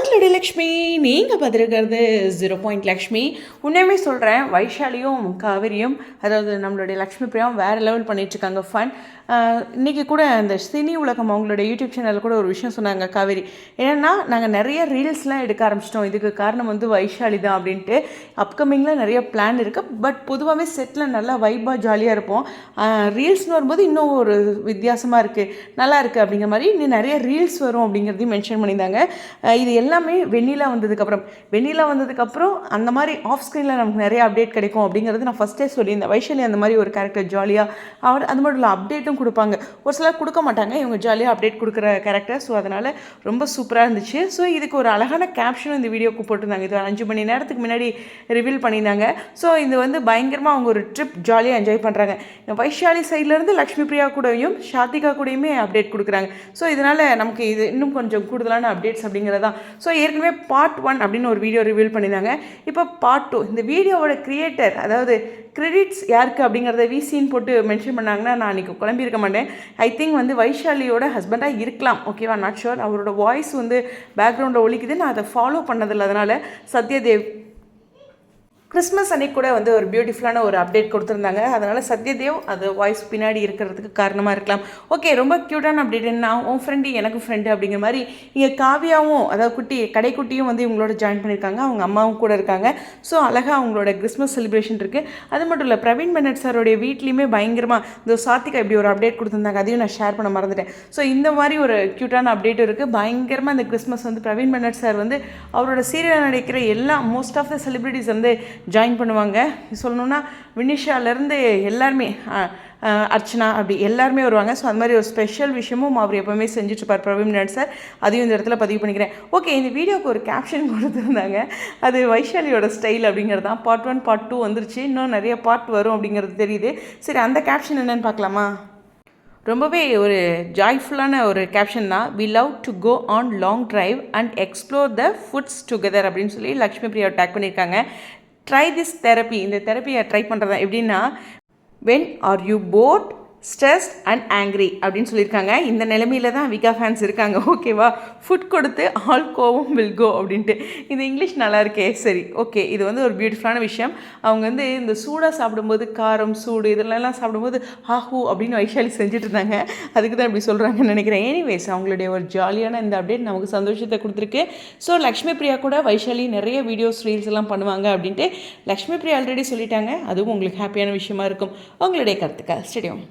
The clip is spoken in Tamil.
உங்களுடைய லக்ஷ்மி நீங்கள் பார்த்துருக்கிறது ஜீரோ பாயிண்ட் லக்ஷ்மி. உண்மையுமே சொல்கிறேன் வைஷாலியும் காவிரியும் அதாவது நம்மளுடைய லக்ஷ்மி பிரியாவும் வேறு லெவல் பண்ணிகிட்ருக்காங்க ஃபன் இன்றைக்கி கூட இந்த சினி உலகம் அவங்களோட யூடியூப் சேனலில் கூட ஒரு விஷயம் சொன்னாங்க காவேரி. ஏன்னா நாங்கள் நிறைய ரீல்ஸ்லாம் எடுக்க ஆரம்பிச்சிட்டோம். இதுக்கு காரணம் வந்து வைஷாலி தான் அப்படின்ட்டு. அப்கமிங்கில் நிறைய பிளான் இருக்குது பட் பொதுவாகவே செட்டில் நல்லா வைபாக ஜாலியாக இருப்போம். ரீல்ஸ்னு வரும்போது இன்னும் ஒரு வித்தியாசமாக இருக்குது நல்லா இருக்குது அப்படிங்கிற மாதிரி இன்னும் நிறைய ரீல்ஸ் வரும் அப்படிங்கிறதையும் மென்ஷன் பண்ணியிருந்தாங்க. இது எல்லாமே வெண்ணிலா வந்ததுக்கப்புறம் வெண்ணிலா வந்ததுக்கப்புறம் அந்த மாதிரி ஆஃப் ஸ்க்ரீனில் நமக்கு நிறைய அப்டேட் கிடைக்கும் அப்படிங்கிறது நான் ஃபஸ்ட்டே சொல்லியிருந்தேன். வைஷாலி அந்த மாதிரி ஒரு கேரக்டர் ஜாலியாக அவர் அது மட்டும் இல்லை அப்டேட்டும் கொடுப்பாங்க. ஒரு சிலர் கொடுக்க மாட்டாங்க. இவங்க ஜாலியாக அப்டேட் கொடுக்குற கேரக்டர் ஸோ அதனால் ரொம்ப சூப்பராக இருந்துச்சு. ஸோ இதுக்கு ஒரு அழகான கேப்ஷன் இந்த வீடியோக்கு போட்டிருந்தாங்க. இது ஒரு அஞ்சு மணி நேரத்துக்கு முன்னாடி ரிவீல் பண்ணியிருந்தாங்க. ஸோ இது வந்து பயங்கரமாக அவங்க ஒரு ட்ரிப் ஜாலியாக என்ஜாய் பண்ணுறாங்க வைஷாலி சைட்லேருந்து லக்ஷ்மி பிரியா கூடயும் ஷாத்திகா கூடயுமே அப்டேட் கொடுக்குறாங்க. ஸோ இதனால் நமக்கு இது இன்னும் கொஞ்சம் கூடுதலான அப்டேட்ஸ் அப்படிங்கிறது தான். ஸோ ஏற்கனவே பார்ட் ஒன் அப்படின்னு ஒரு வீடியோ ரிவீல் பண்ணியிருந்தாங்க. இப்போ பார்ட் டூ இந்த வீடியோவோட கிரியேட்டர் அதாவது கிரெடிட்ஸ் யாருக்கு அப்படிங்கிறத விசின்னு போட்டு மென்ஷன் பண்ணாங்கன்னா நான் அன்றைக்கி இருக்க மாட்டேன். ஐ திங்க் வந்து வைஷாலியோட ஹஸ்பண்டாக இருக்கலாம். ஓகேவா நாட் ஷுர் அவரோட வாய்ஸ் வந்து பேக்ரவுண்டில் ஒழிக்குது நான் அதை ஃபாலோ பண்ணதில்லை. அதனால் சத்யதேவ் கிறிஸ்மஸ் அன்னைக்கு கூட வந்து ஒரு பியூட்டிஃபுல்லான ஒரு அப்டேட் கொடுத்துருந்தாங்க. அதனால் சத்யதேவ் அது வாய்ஸ் பின்னாடி இருக்கிறதுக்கு காரணமாக இருக்கலாம். ஓகே ரொம்ப க்யூட்டான அப்டேட் நான் உன் ஃப்ரெண்டு எனக்கு ஃப்ரெண்டு அப்படிங்கிற மாதிரி இங்கே காவியாவும் அதாவது குட்டி கடைக்குட்டியும் வந்து இவங்களோட ஜாயின் பண்ணியிருக்காங்க. அவங்க அம்மாவும் கூட இருக்காங்க. ஸோ அழகாக அவங்களோட கிறிஸ்மஸ் செலிப்ரேஷன் இருக்குது அது மட்டும் இல்லை பிரவீன் பெனட் சாரோடைய வீட்லேயுமே பயங்கரமாக இந்த சாத்திகா இப்படி ஒரு அப்டேட் கொடுத்துருந்தாங்க. அதையும் நான் ஷேர் பண்ண மறந்துட்டேன். ஸோ இந்த மாதிரி ஒரு க்யூட்டான அப்டேட் இருக்குது பயங்கரமாக இந்த கிறிஸ்மஸ் வந்து பிரவீன் பெனட் சார் வந்து அவரோட சீரியல் நடிக்கிற எல்லா மோஸ்ட் ஆஃப் த செலிபிரிட்டிஸ் வந்து ஜாயின் பண்ணுவாங்க. சொல்லணுன்னா வினிஷாலேருந்து எல்லாருமே அர்ச்சனா அப்படி எல்லாருமே வருவாங்க. ஸோ அந்த மாதிரி ஒரு ஸ்பெஷல் விஷயமும் அவர் எப்போவுமே செஞ்சுட்ருப்பார். பிரவீன் நாட் சார் அதையும் இந்த இடத்துல பதிவு பண்ணிக்கிறேன். ஓகே இந்த வீடியோக்கு ஒரு கேப்ஷன் கொடுத்துருந்தாங்க. அது வைஷாலியோட ஸ்டைல் அப்படிங்கிறது தான். பார்ட் ஒன் பார்ட் டூ வந்துருச்சு. இன்னும் நிறைய பார்ட் வரும் அப்படிங்கிறது தெரியுது. சரி அந்த கேப்ஷன் என்னென்னு பார்க்கலாமா? ரொம்பவே ஒரு ஜாய்ஃபுல்லான ஒரு கேப்ஷன் தான். We love to go on long drive and explore the foods together அப்படின்னு சொல்லி லக்ஷ்மி பிரியா டேக் பண்ணியிருக்காங்க. ட்ரை திஸ் தெரப்பி இந்த தெரப்பியை ட்ரை பண்ணுறதா எப்படின்னா when are you bored stressed and angry அப்படின்னு சொல்லியிருக்காங்க. இந்த நிலமையில தான் விகா ஃபேன்ஸ் இருக்காங்க. ஓகேவா ஃபுட் கொடுத்து ஆல் கோவம் வில் கோ அப்படின்ட்டு. இது இங்கிலீஷ் நல்லா இருக்கே. சரி ஓகே இது வந்து ஒரு பியூட்டிஃபுல்லான விஷயம். அவங்க வந்து இந்த சூடாக சாப்பிடும்போது காரம் சூடு இதெல்லாம் சாப்பிடும்போது ஹாஹூ அப்படின்னு வைஷாலி செஞ்சுட்டு இருந்தாங்க. அதுக்கு தான் இப்படி சொல்கிறாங்கன்னு நினைக்கிறேன். எனிவேஸ் அவங்களுடைய ஒரு ஜாலியான இந்த அப்டேட் நமக்கு சந்தோஷத்தை கொடுத்துருக்கு. ஸோ லக்ஷ்மி பிரியா கூட வைஷாலி நிறைய வீடியோஸ் ரீல்ஸ் எல்லாம் பண்ணுவாங்க அப்படின்ட்டு லக்ஷ்மி பிரியா ஆல்ரெடி சொல்லிட்டாங்க. அதுவும் உங்களுக்கு ஹாப்பியான விஷயமா இருக்கும். உங்களுடைய கருத்துக்கள். ஸ்டேடியம்